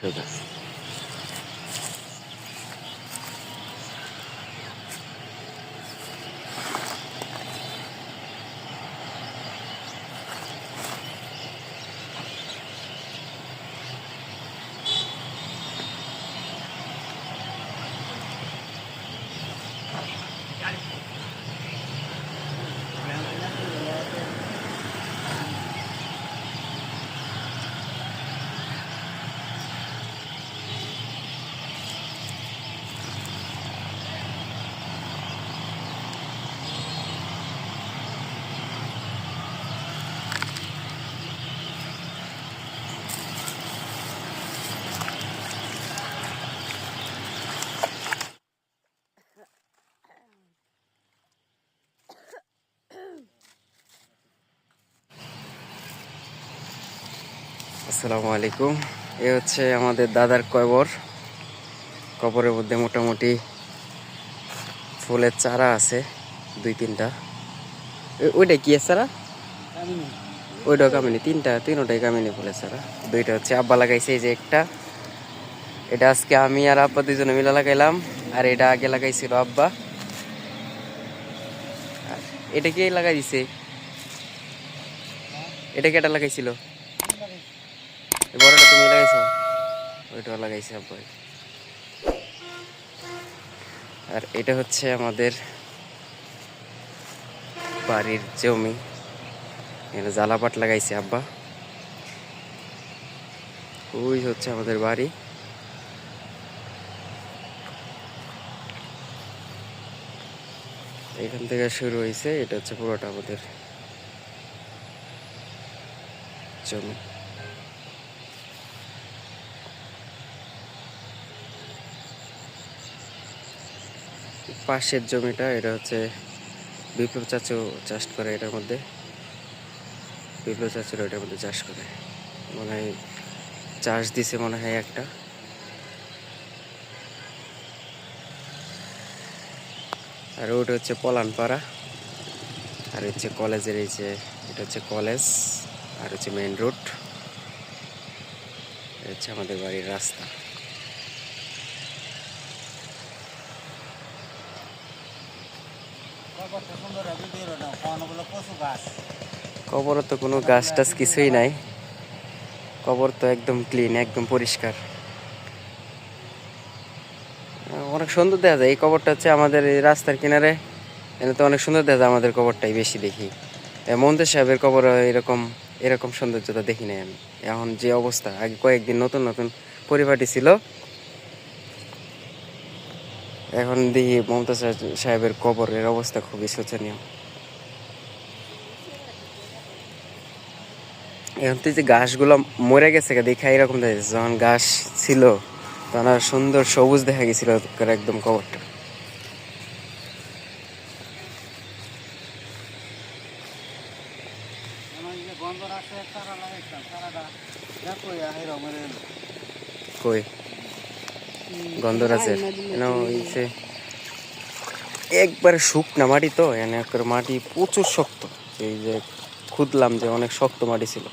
Sugar. আসসালামু আলাইকুম। এ হচ্ছে আমাদের দাদার কবর। কবরের মধ্যে মোটামুটি ফুলের চারা আছে, দুই, তিনটা। ওইটা কি চারা? ওইটাও কামিনি, তিনটা, তিনোটাই কামিনি ফুলের চারা। দুইটা হচ্ছে আব্বা লাগাইছে, এই যে একটা। এটা আজকে আমি আর আব্বা দুজনে মিলে লাগাইলাম, আর এটা আগে লাগাইছিল আব্বা। এটা কে লাগাই দিছে? এটা কেটা লাগাইছিল? বড়টা তুমি লাগাইছো? ওইটাও লাগাইছে আব্বাই আর এটা হচ্ছে আমাদের বাড়ির জমি। এখানে জ্বালাপাট লাগাইছে আব্বা। ওই হচ্ছে আমাদের বাড়ি। এখান থেকে শুরু হয়েছে এটা হচ্ছে পুরোটা আমাদের জমি। পাশের জমিটা, এটা হচ্ছে বিপ্লব চাচু চাষ করে এটার মধ্যে। বিপ্লব চাচুর এটার মধ্যে চাষ করে। মনে হয় চাষ দিছে মনে হয় একটা। আর ওটা হচ্ছে পলানপাড়া। আর হচ্ছে কলেজের এই যে, এটা হচ্ছে কলেজ। আর হচ্ছে মেন রোড। এটা হচ্ছে আমাদের বাড়ির রাস্তা। কবরে তো কোনো গাছ টাছ কিছুই নাই। কবর তো একদম ক্লিন একদম পরিষ্কার। অনেক সুন্দর দেখা যায়। এই কবরটা হচ্ছে আমাদের রাস্তার কিনারে। এখানে তো অনেক সুন্দর দেখা যায় আমাদের কবরটাই বেশি দেখি। মন্দির সাহেবের কবর এরকম এরকম সৌন্দর্যতা দেখি নাই আমি। এখন যে অবস্থা, আগে কয়েকদিন নতুন নতুন পরিপাটি ছিল। এখন দেখি মমতাজ সাহেবের কবরের অবস্থা খুবই শোচনীয়। এখন তো যে ঘাসগুলো মরে গেছে দেখা এরকম দেখা যখন ঘাস ছিল, তখন আর সুন্দর সবুজ দেখা গেছিল একদম কবরটা। কই? গন্ধরাজের। হইছে একবারে শুকনা মাটি তো, এনে মাটি প্রচুর শক্ত। এই যে খুঁদলাম যে অনেক শক্ত মাটি ছিল।